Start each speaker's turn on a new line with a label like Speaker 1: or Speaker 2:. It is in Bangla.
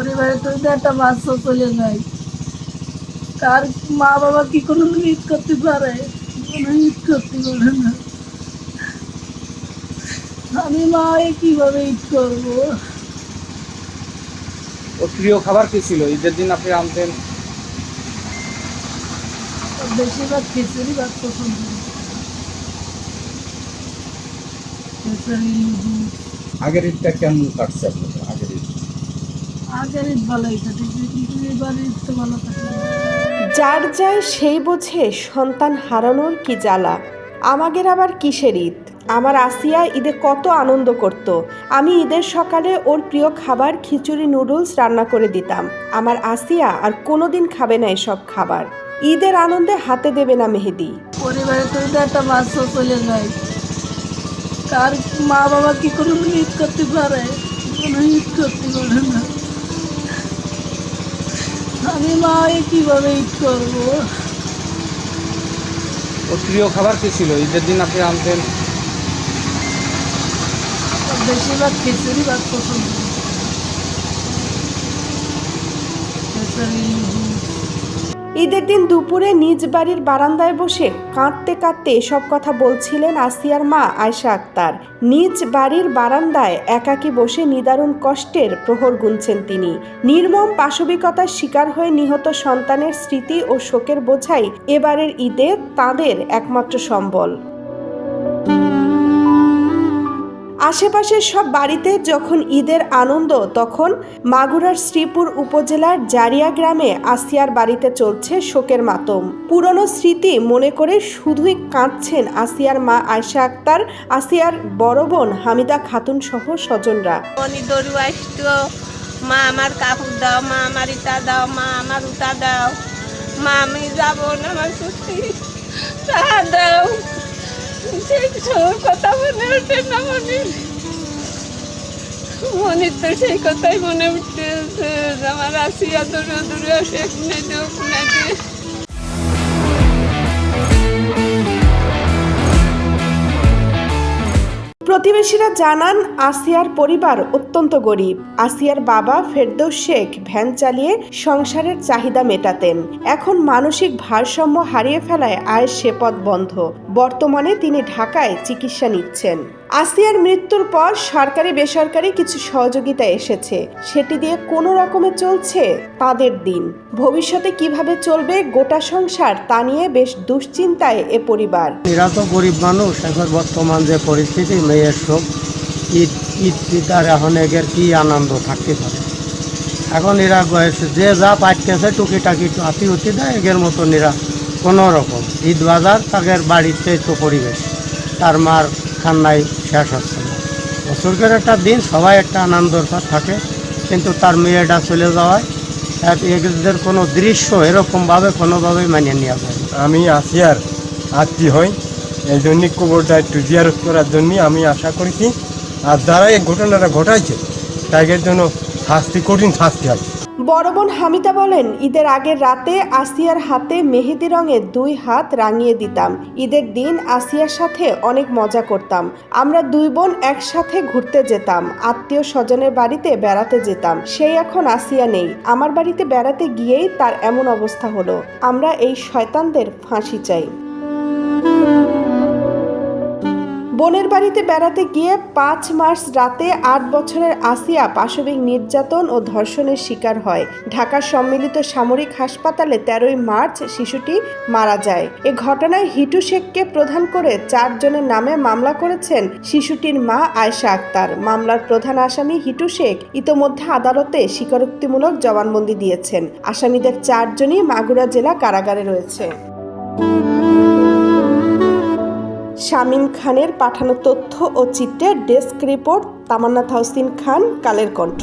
Speaker 1: পরিবারে তো একটা বাচ্চা চলে যায়। কার মা বাবা কি কোনো ঈদ করতে পারে? কোনো ঈদ করতে পারে না। আমি মা হয়ে কীভাবে ঈদ করব?
Speaker 2: ওর প্রিয় খাবার কি ছিল? ঈদের দিন আপনি আনতেন?
Speaker 1: বেশিরভাগ খিচুড়ি ভাত পছন্দ খিচুড়ি
Speaker 3: আগের ঈদটা কেমন কাটছে আপনাদের? আগের ঈদ
Speaker 1: ভালোই কাটেছে কিন্তু এবার ঈদ তো ভালো কাটে
Speaker 4: যার যায় সেই বোঝে সন্তান হারানোর কি জ্বালা। আমাদের আবার কিসের ঈদ? আমার আসিয়া ঈদে কত আনন্দ করত। আমি ঈদের সকালে ওর প্রিয় খাবার খিচুড়ি নুডলস রান্না করে দিতাম। আমার আসিয়া আর কোনোদিন খাবে না এসব খাবার। ঈদের আনন্দে হাতে দেবে না মেহেদি।
Speaker 1: পরিবারে তো একটা বাচ্চা চলে যায়। কার মা বাবা কি কোনো ঈদ করতে পারে? ঈদ করতে পারে না। আমি মা হয়ে কীভাবে ঈদ করব?
Speaker 2: ওর প্রিয় খাবার কি ছিল? ঈদের দিন আপনি আনতেন?
Speaker 1: বেশিরভাগ খিচুড়ি ভাত পছন্দ খিচুড়ি
Speaker 4: ঈদের দিন দুপুরে নিজ বাড়ির বারান্দায় বসে কাঁদতে কাঁদতে এসব কথা বলছিলেন আসিয়ার মা আয়শা আক্তার। নিজ বাড়ির বারান্দায় একাকী বসে নিদারুণ কষ্টের প্রহর গুনছেন তিনি। নির্মম পাশবিকতার শিকার হয়ে নিহত সন্তানের স্মৃতি ও শোকের বোঝাই এবারের ঈদে তাদের একমাত্র সম্বল। আশেপাশের সব বাড়িতে যখন ঈদের আনন্দ, তখন মাগুরার শ্রীপুর উপজেলার জারিয়া গ্রামে আসিয়ার বাড়িতে চলছে শোকের মাতম। পুরনো স্মৃতি মনে করে শুধুই কাঁদছেন আসিয়ার মা আয়শা আক্তার, আসিয়ার বড় বোন হামিদা খাতুন সহ স্বজনরা।
Speaker 5: মা আমার কাপড় দাও, মা আমার ইটা দাও, মা আমার উটা দাও, মা আমি যাব না, আমার সত্যি দাও। সেই সব কথা মনে ওঠে না মনে? মনির তো সেই কথাই মনে উঠতেছে আমার আসিয়া দূরে দূরে শেখ নেই দেখ
Speaker 4: প্রতিবেশীরা জানান, আসিয়ার পরিবার অত্যন্ত গরিব। আসিয়ার বাবা ফেরদৌস শেখ ভ্যান চালিয়ে সংসারের চাহিদা মেটাতেন। এখন মানসিক ভারসাম্য হারিয়ে ফেলায় আয়ের সে পথ বন্ধ। বর্তমানে তিনি ঢাকায় চিকিৎসা নিচ্ছেন। আসিয়ার মৃত্যুর পর সরকারি বেসরকারি কিছু সহযোগিতা এসেছে। সেটি দিয়ে কোনো রকমে চলছে তাদের দিন। ভবিষ্যতে কীভাবে চলবে গোটা সংসার তা নিয়ে বেশ দুশ্চিন্তায় এ পরিবার।
Speaker 6: এরা তো গরিব মানুষ। এখন বর্তমান যে পরিস্থিতি, মেয়ের শোক, ঈদ ঈদ আর এখন এগের কি আনন্দ থাকতে পারে? এখন এরা যে যা পাইতেছে টুকিটাকি আতি উতি দেয় এগের মতন এরা কোনো রকম। ঈদ বাজার তাদের বাড়িতে তো পরিবেশ। তার মার খান্নায় শেষ হচ্ছে না বছরকের একটা দিন, সবাই একটা আনন্দর থাকে, কিন্তু তার মেয়েটা চলে যাওয়ায় এদের কোনো দৃশ্য এরকমভাবে কোনোভাবেই মানিয়ে নেওয়া যায়।
Speaker 7: আমি আর আত্মীয় হই, এই জন্য কবরটা একটু জিয়ারত করার জন্য আমি আশা করেছি, আর যারা এই ঘটনাটা ঘটাইছে তাদের জন্য শাস্তি, কঠিন শাস্তি হয়
Speaker 4: বড় বোন হামিদা বলেন, ঈদের আগের রাতে আসিয়ার হাতে মেহেদি রঙের দুই হাত রাঙিয়ে দিতাম। ঈদের দিন আসিয়ার সাথে অনেক মজা করতাম। আমরা দুই বোন একসাথে ঘুরতে যেতাম, আত্মীয় স্বজনের বাড়িতে বেড়াতে যেতাম। সেই এখন আসিয়া নেই। আমার বাড়িতে বেড়াতে গিয়েই তার এমন অবস্থা হলো। আমরা এই শয়তানদের ফাঁসি চাই। বোনের বাড়িতে বেড়াতে গিয়ে পাঁচ মার্চ রাতে আট বছরের আসিয়া পাশবিক নির্যাতন ও ধর্ষণের শিকার হয়। ঢাকা সম্মিলিত সামরিক হাসপাতালে তেরোই মার্চ শিশুটি মারা যায়। এ ঘটনায় হিটু শেখকে প্রধান করে চারজনের নামে মামলা করেছেন শিশুটির মা আয়শা আক্তার। মামলার প্রধান আসামি হিটু শেখ ইতোমধ্যে আদালতে স্বীকারোক্তিমূলক জবানবন্দি দিয়েছেন। আসামিদের চারজনই মাগুরা জেলা কারাগারে রয়েছে। শামীম খানের পাঠানো তথ্য ও চিত্রের ডেস্ক রিপোর্ট তামান্না থাউসিন খান কালের কণ্ঠ।